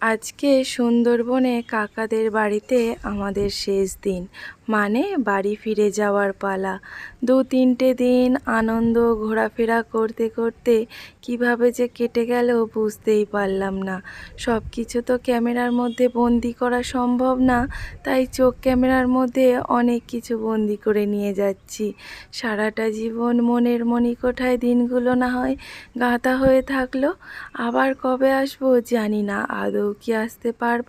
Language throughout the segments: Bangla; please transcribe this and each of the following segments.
আজকে সুন্দরবনে কাকাদের বাড়িতে আমাদের শেষ দিন। মানে বাড়ি ফিরে যাওয়ার পালা। দু তিনটে দিন আনন্দ ঘোরাফেরা করতে করতে কীভাবে যে কেটে গেল বুঝতেই পারলাম না। সব কিছু তো ক্যামেরার মধ্যে বন্দি করা সম্ভব না, তাই চোখ ক্যামেরার মধ্যে অনেক কিছু বন্দি করে নিয়ে যাচ্ছি। সারাটা জীবন মনের মণিকোঠায় দিনগুলো না হয় গাঁথা হয়ে থাকল। আবার কবে আসব জানি না, আদৌ কি আসতে পারব?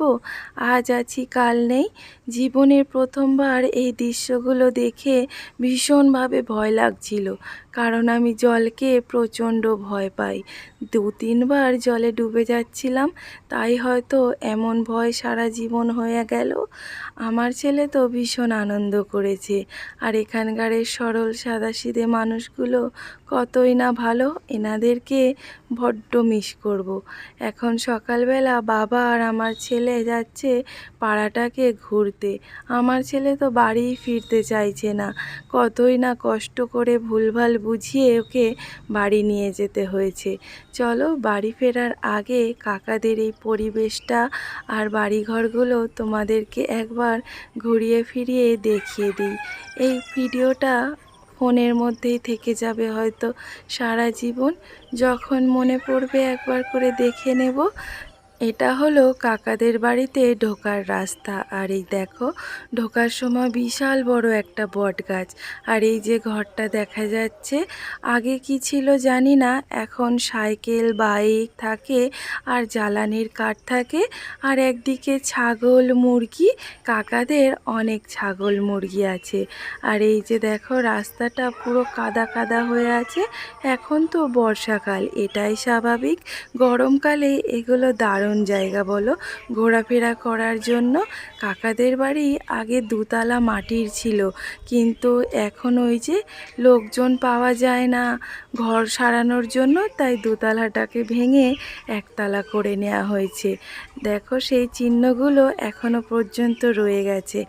আজ আছি, কাল নেই। জীবনের প্রথমবার এই দৃশ্যগুলো দেখে ভীষণভাবে ভয় লাগছিল। কারণ আমি জলকে প্রচণ্ড ভয় পাই। দু তিনবার জলে ডুবে যাচ্ছিলাম, তাই হয়তো এমন ভয় সারা জীবন হয়ে গেল। আমার ছেলে তো ভীষণ আনন্দ করেছে, আর এখানকার সরল সাদাসিধে মানুষগুলো কতই না ভালো, এনাদেরকে বড্ড মিস করব। এখন সকালবেলা বাবা আর আমার ছেলে যাচ্ছে পাড়াটাকে ঘুরতে। আমার ছেলে তো বাড়িই ফিরতে চাইছে না, কতই না কষ্ট করে ভুলভাল বুঝিয়ে ওকে বাড়ি নিয়ে যেতে হয়েছে। চলো বাড়ি ফেরার আগে কাকাদের এই পরিবেশটা আর বাড়িঘরগুলো তোমাদেরকে একবার ঘুরিয়ে ফিরিয়ে দেখিয়ে দিই। এই ভিডিওটা ফোনের মধ্যেই থেকে যাবে হয়তো সারা জীবন। যখন মনে পড়বে একবার করে দেখে নেব। এটা হলো কাকাদের বাড়িতে ঢোকার রাস্তা। আর এই দেখো, ঢোকার সময় বিশাল বড় একটা বট গাছ আর এই যে ঘরটা দেখা যাচ্ছে, আগে কি ছিল জানি না, এখন সাইকেল, বাইক থাকে, আর জ্বালানির কাঠ থাকে, আর একদিকে ছাগল, মুরগি, কাকাদের অনেক ছাগল, মুরগি আছে। আর এই যে দেখো, রাস্তাটা পুরো কাদা কাদা হয়ে আছে, এখন তো বর্ষাকাল, এটাই স্বাভাবিক। গরমকালে এগুলো দারুণ জায়গা বলো। ঘোরাফেরা করার জন্য কাকাদের বাড়ি আগে দুতলা মাটির ছিল। কিন্তু এখন ওই যে লোকজন পাওয়া যায় না। ঘর সারানোর জন্য তাই দোতলাটাকে ভেঙে একতলা করে নেওয়া হয়েছে। দেখো সেই চিহ্নগুলো এখনও পর্যন্ত রয়ে গেছে।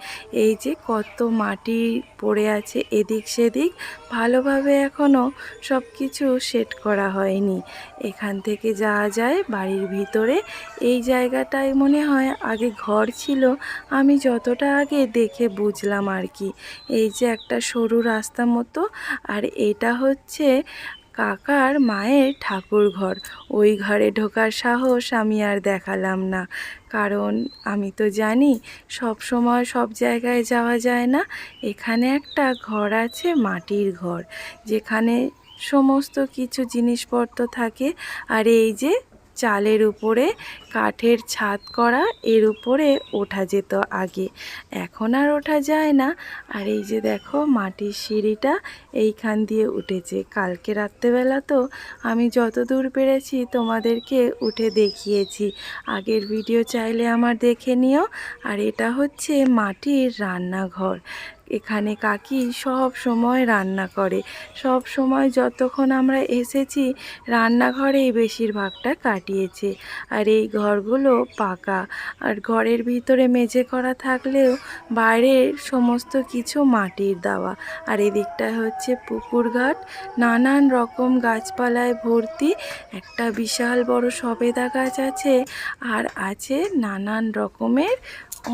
এই যে কত মাটি পড়ে আছে এদিক সেদিক, ভালোভাবে এখনও সব কিছু সেট করা হয়নি। এখান থেকে যাওয়া যায় বাড়ির ভিতরে। এই জায়গাটায় মনে হয় আগে ঘর ছিল, আমি যতটা আগে দেখে বুঝলাম আর কি। এই যে একটা সরু রাস্তা মতো, আর এটা হচ্ছে কাকার মায়ের ঠাকুর ঘর ওই ঘরে ঢোকার সাহস আমি আর দেখালাম না। কারণ আমি তো জানি, সব সময় সব জায়গায় যাওয়া যায় না। এখানে একটা ঘর আছে, মাটির ঘর। যেখানে সমস্ত কিছু জিনিসপত্র থাকে। আর এই যে চালের উপরে, কাঠের ছাদ করা, এর উপরে ওঠা যেত আগে। এখন আর ওঠা যায় না। আর এই যে দেখো, মাটির সিঁড়িটা এইখান দিয়ে উঠেছে। কালকে রাত্রেবেলা তো আমি যত দূর পেরেছি তোমাদেরকে উঠে দেখিয়েছি। আগের ভিডিও চাইলে আমার দেখে নিও। আর এটা হচ্ছে মাটির রান্নাঘর। এখানে কাকি সব সময় রান্না করে। সব সময় যতক্ষণ আমরা এসেছি, রান্নাঘরেই বেশিরভাগটা কাটিয়েছে। আর এই ঘরগুলো পাকা। আর ঘরের ভিতরে মেঝে করা থাকলেও বাইরের সমস্ত কিছু মাটির দেওয়া। আর এদিকটা হচ্ছে পুকুর ঘাট। নানান রকম গাছপালায় ভর্তি একটা বিশাল বড় সবেদা গাছ আছে। আর আছে নানান রকমের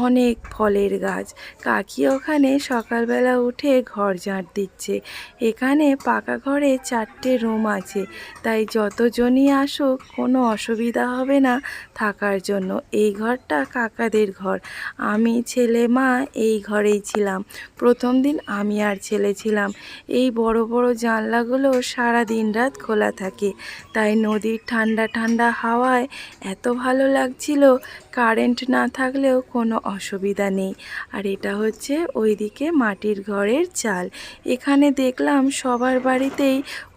অনেক ফলের গাছ। কাকি ওখানে সকালবেলা উঠে ঘর ঝাঁট দিচ্ছে। এখানে পাকা ঘরে চারটে রুম আছে। তাই যতজনই আসুক, কোনো অসুবিধা হবে না থাকার জন্য। এই ঘরটা কাকাদের ঘর। আমি ছেলে মা এই ঘরেই ছিলাম। প্রথম দিন আমি আর ছেলে ছিলাম। এই বড় বড় জানলাগুলো সারা দিন রাত খোলা থাকে। তাই নদীর ঠান্ডা ঠান্ডা হাওয়ায় এত ভালো লাগছিল, কারেন্ট না থাকলেও কোনো অসুবিধা নেই। আর এটা হচ্ছে ওইদিকে মাটির ঘরের চাল। এখানে দেখলাম সবার বাড়িতেই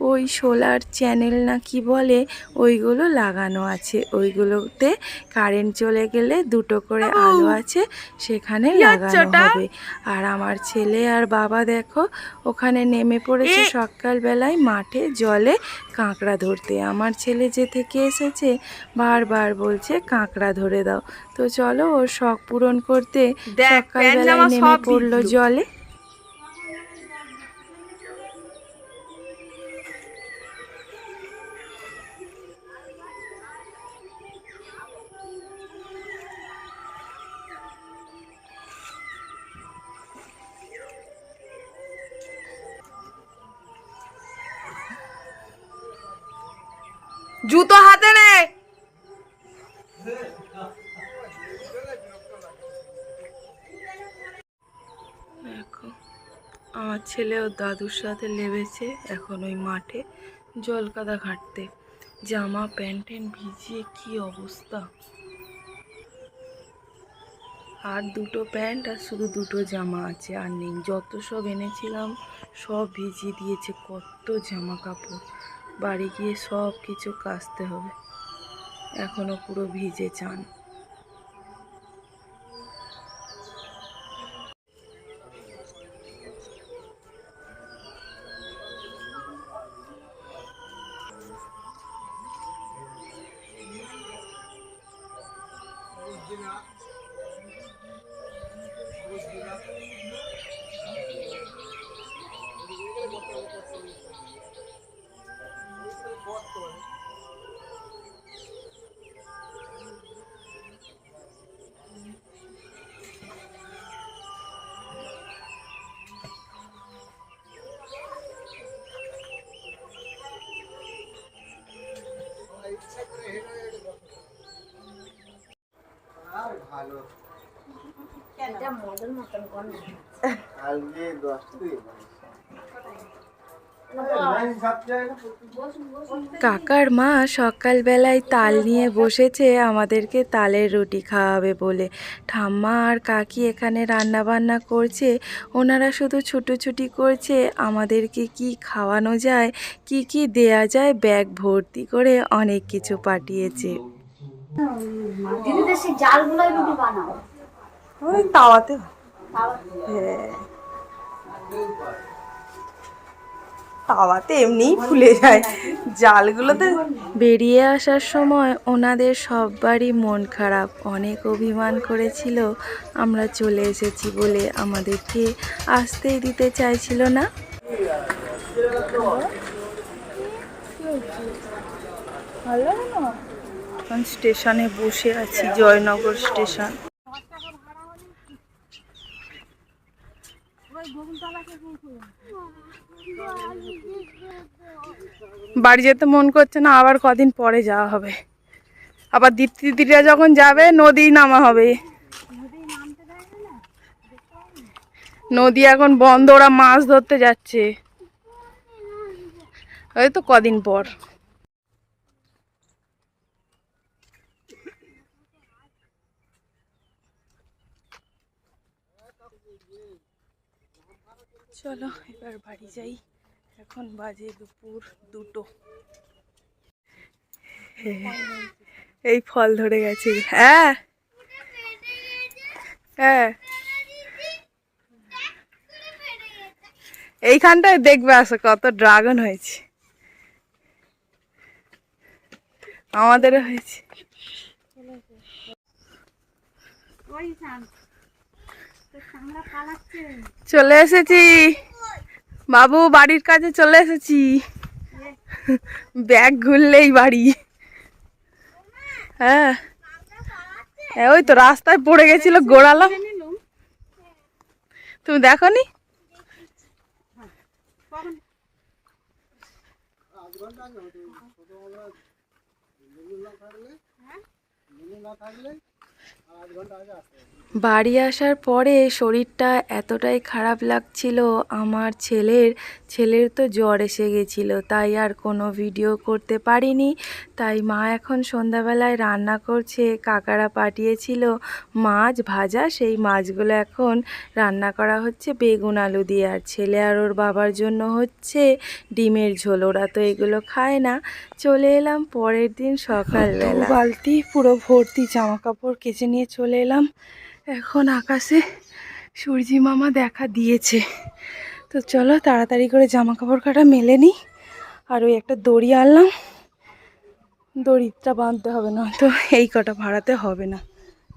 ওই সোলার চ্যানেল না কি বলে ওইগুলো লাগানো আছে। ওইগুলোতে কারেন্ট চলে গেলে দুটো করে আলো আছে সেখানে লাগানো হবে। আর আমার ছেলে আর বাবা দেখো ওখানে নেমে পড়েছে সকালবেলায় মাঠে জলে কাঁকড়া ধরতে। আমার ছেলে যে থেকে এসেছে বারবার বলছে কাঁকড়া ধরে দাও। তো চলো ওর শখ পূরণ করতে সকালবেলায় নেমে পড়ল জলে। জুতো হাতে নে। আমার ছেলে ওর দাদুর সাথে লেবেছে এখন ওই মাঠে জল কাদা ঘাটতে। জামা, প্যান্ট ট্যান্ট ভিজিয়ে কি অবস্থা? আর দুটো প্যান্ট আর শুধু দুটো জামা আছে, আর নেই। যত সব এনেছিলাম, সব ভিজিয়ে দিয়েছে। কত জামা কাপড়। বাড়ি গিয়ে সব কিছু কাচতে হবে। এখনও পুরো ভিজে চান। আর ভালো এটা মদন মতন গন্ধ আজকে দশটা দিয়ে কাকার মা সকালবেলায় তাল নিয়ে বসেছে আমাদেরকে তালের রুটি খাওয়াবে বলে। ঠাম্মা আর কাকি এখানে রান্না বান্না করছে ওনারা শুধু ছুটোছুটি করছে আমাদেরকে কি খাওয়ানো যায় কি কি দেয়া যায় ব্যাগ ভর্তি করে অনেক কিছু পাঠিয়েছে। তাওয়াতে। হ্যাঁ। তাওয়াতে এমনিই ফুলে যায়। জালগুলোতে বেরিয়ে আসার সময় ওনাদের সববারই মন খারাপ। অনেক অভিমান করেছিল, আমরা চলে এসেছি বলে আমাদেরকে আসতেই দিতে চাইছিল না? না এখন স্টেশনে বসে আছি, জয়নগর স্টেশন। বাড়ি যেতে মন করছে না, আবার কদিন পরে যাওয়া হবে। আবার দীপ্তি দিদিরা যখন যাবে, নদী নামা হবে। নদী এখন বন্ধ, ওরা মাছ ধরতে যাচ্ছে। ওই তো কদিন পর। চলো, এবার বাড়ি যাই। এখন বাজে দুপুর দুটো। এই ফল ধরে গেছে। হ্যাঁ। হ্যাঁ। এইখানটায় দেখবে আসো, কত ড্রাগন হয়েছে। আমাদেরও হয়েছে। চলে এসেছি। বাবু বাড়ির কাছে চলে এসেছি। ব্যাগ ঘুরলেই বাড়ি। হ্যাঁ। ওই তো রাস্তায় পড়ে গেছিল গোড়ালাম তুমি দেখো নি বাড়ি আসার পরে শরীরটা এতটাই খারাপ লাগছিল, আমার ছেলের ছেলের তো জ্বর এসে গেছিল, তাই আর কোনো ভিডিও করতে পারিনি। তাই মা এখন সন্ধ্যাবেলায় রান্না করছে, কাকারা পাঠিয়েছিল মাছ ভাজা, সেই মাছগুলো এখন রান্না করা হচ্ছে বেগুন আলু দিয়ে। আর ছেলে আর ওর বাবার জন্য হচ্ছে ডিমের ঝোল, ওরা তো এগুলো খায় না। চলে এলাম পরের দিন সকালবেলা। বালতি, পুরো ভর্তি জামা কাপড় কেচে নিয়ে চলে এলাম। এখন আকাশে সূর্যি মামা দেখা দিয়েছে। তো চলো তাড়াতাড়ি করে জামা কাপড় কাটা মেলে নিই। আর ওই একটা দড়ি আনলাম। দড়িটা বাঁধতে হবে না তো এই কটা ভাড়াতে হবে না।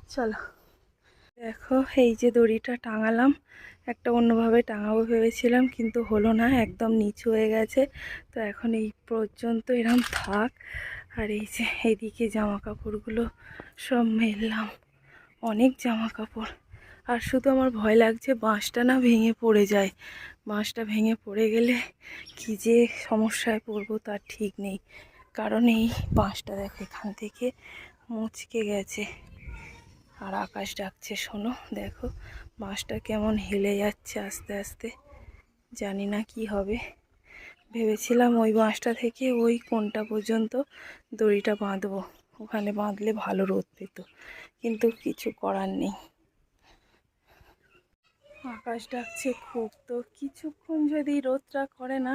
চলো। দেখো, এই যে দড়িটা টাঙালাম। একটা অন্যভাবে টাঙাবো ভেবেছিলাম, কিন্তু হলো না, একদম নিচু হয়ে গেছে। তো এখন এই পর্যন্ত এরম থাক। আর এই যে এদিকে জামা কাপড়গুলো সব মেললাম। অনেক জামা কাপড় আর শুধু আমার ভয় লাগছে বাঁশটা না ভেঙে পড়ে যায়। বাঁশটা ভেঙে পড়ে গেলে কী যে সমস্যায় পড়ব তার ঠিক নেই। কারণ এই বাঁশটা দেখো, এখান থেকে মুচকে গেছে। আর আকাশ ডাকছে, শোনো, দেখো, বাঁশটা কেমন হেলে যাচ্ছে আস্তে আস্তে। জানি না কি হবে। ভেবেছিলাম ওই বাঁশটা থেকে ওই কোনটা পর্যন্ত দড়িটা বাঁধবো। ওখানে বাঁধলে ভালো রোদ পেত, কিন্তু কিছু করার নেই। আকাশ ডাকছে খুব, তো কিছুক্ষণ যদি রোদটা করে না,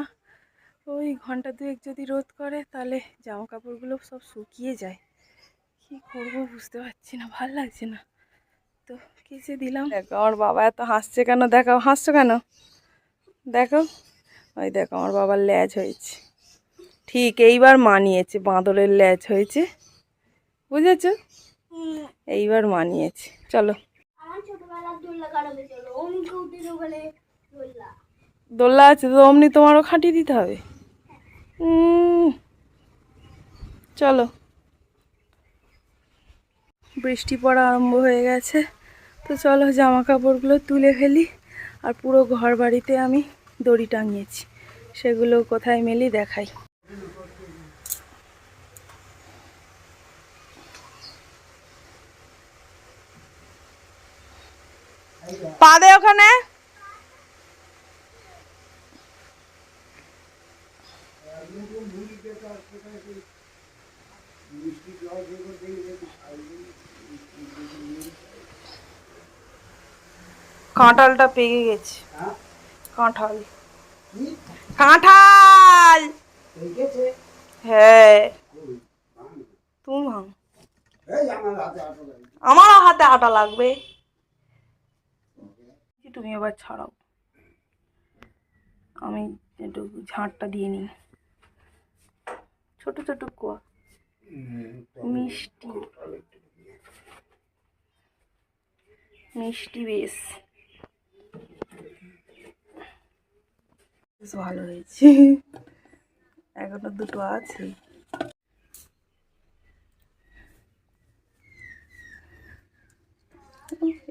ওই ঘণ্টা দুয়েক যদি রোদ করে, তাহলে জামা কাপড়গুলো সব শুকিয়ে যায়। কি করব বুঝতে পারছি না, ভালো লাগছে না। তো কেচে দিলাম। দেখো, আমার বাবা এত হাসছে কেন? দেখো হাসছো কেন? দেখো ওই দেখো আমার বাবার ল্যাজ হয়েছে। ঠিক এইবার মানিয়েছে বাঁদরের ল্যাজ হয়েছে। বুঝেছ? এইবার মানিয়েছে। চলো। দোল্লা আছে তো অমনি তোমারও খাটিয়ে দিতে হবে? চলো। বৃষ্টি পড়া আরম্ভ হয়ে গেছে। তো চলো জামা কাপড়গুলো তুলে ফেলি। আর পুরো ঘর বাড়িতে আমি দড়ি টাঙিয়েছি। সেগুলো কোথায় মেলি দেখাই। পা দে ওখানে। কাঁটালটা পেকে গেছে। কাঁঠাল। কাঁঠাল! হ্যাঁ। তুমি ভাঙ আমারও হাতে আটা লাগবে। তুমি এবার ছাড়াও। আমি একটু ঝাঁটটা দিয়ে নিই। ছোট ছোট কুয়া। মিষ্টি। মিষ্টি বেশ। বেশ ভালো হয়েছে। এখনও দুটো আছে।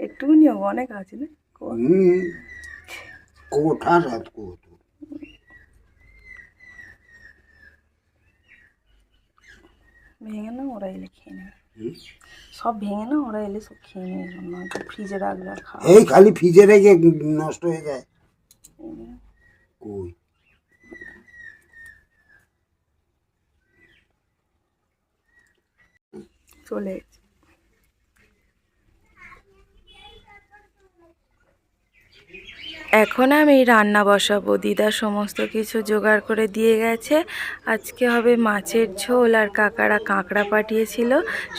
একটু হবে, অনেক আছে না? কোঠা রাত কোট ভেঙে না ওরা এলে খেয়ে নেবে। সব ভেঙে না ওরা এলে সব খেয়ে নেবে। ফ্রিজে খাওয়া এই খালি ফ্রিজে রেখে নষ্ট হয়ে যায়। কই চলে এখন আমি রান্না বসাবো। দিদা সমস্ত কিছু জোগাড় করে দিয়ে গেছে। আজকে হবে মাছের ঝোল আর কাকারা কাঁকড়া পাঠিয়েছিল।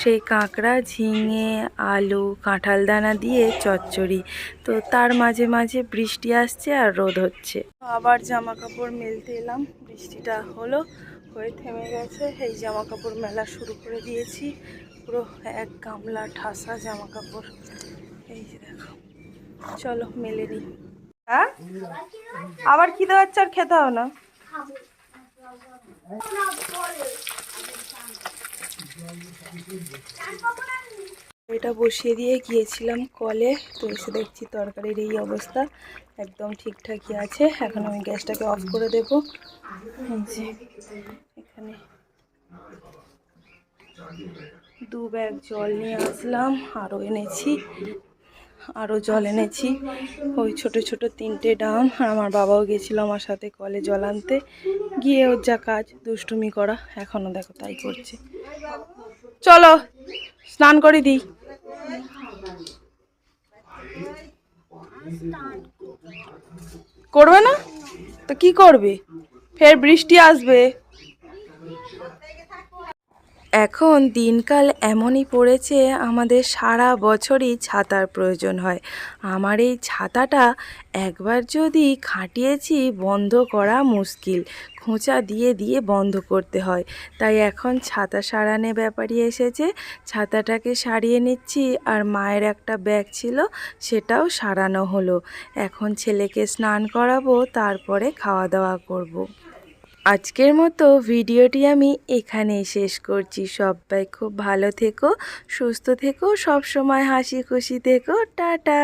সেই কাঁকড়া, ঝিঙে, আলু, কাঁঠাল দানা দিয়ে চচ্চড়ি। তো তার মাঝে মাঝে বৃষ্টি আসছে আর রোদ হচ্ছে। আবার জামা কাপড় মেলতে এলাম। বৃষ্টিটা হলো, হয়ে থেমে গেছে। এই জামা কাপড় মেলা শুরু করে দিয়েছি। পুরো এক গামলা ঠাসা জামা কাপড় এই যে দেখো, চলো মেলে নিই হ্যাঁ? আবার খিদে হচ্ছে আর খেতে হবে না। এটা বসিয়ে দিয়ে গিয়েছিলাম কলে। তো এসে দেখছি তরকারির এই অবস্থা। একদম ঠিকঠাকই আছে। এখন আমি গ্যাসটাকে অফ করে দেবো। এখানে দু ব্যাগ জল নিয়ে আসলাম। আরও এনেছি। আরও জল এনেছি। ওই ছোট ছোট তিনটে ডাম আর আমার বাবাও গেছিল আমার সাথে কলে জল আনতে। গিয়ে ওর যা কাজ দুষ্টুমি করা এখনও দেখো তাই করছে। চলো স্নান করে দিই। করবে না? তো কি করবে? ফের বৃষ্টি আসবে। এখন দিনকাল এমনই পড়েছে, আমাদের সারা বছরই ছাতার প্রয়োজন হয়। আমার এই ছাতাটা একবার যদি খাটিয়েছি বন্ধ করা মুশকিল, খোঁচা দিয়ে দিয়ে বন্ধ করতে হয়। তাই এখন ছাতা সারানে ব্যাপারই এসেছে, ছাতাটাকে সারিয়ে নিচ্ছি আর মায়ের একটা ব্যাগ ছিল, সেটাও সারানো হলো। এখন ছেলেকে স্নান করাবো, তারপরে খাওয়া দাওয়া করব। আজকের মতো ভিডিওটি আমি এখানেই শেষ করছি। সবাই খুব ভালো থেকো, সুস্থ থেকো সব সময় হাসি খুশি থেকো। টাটা!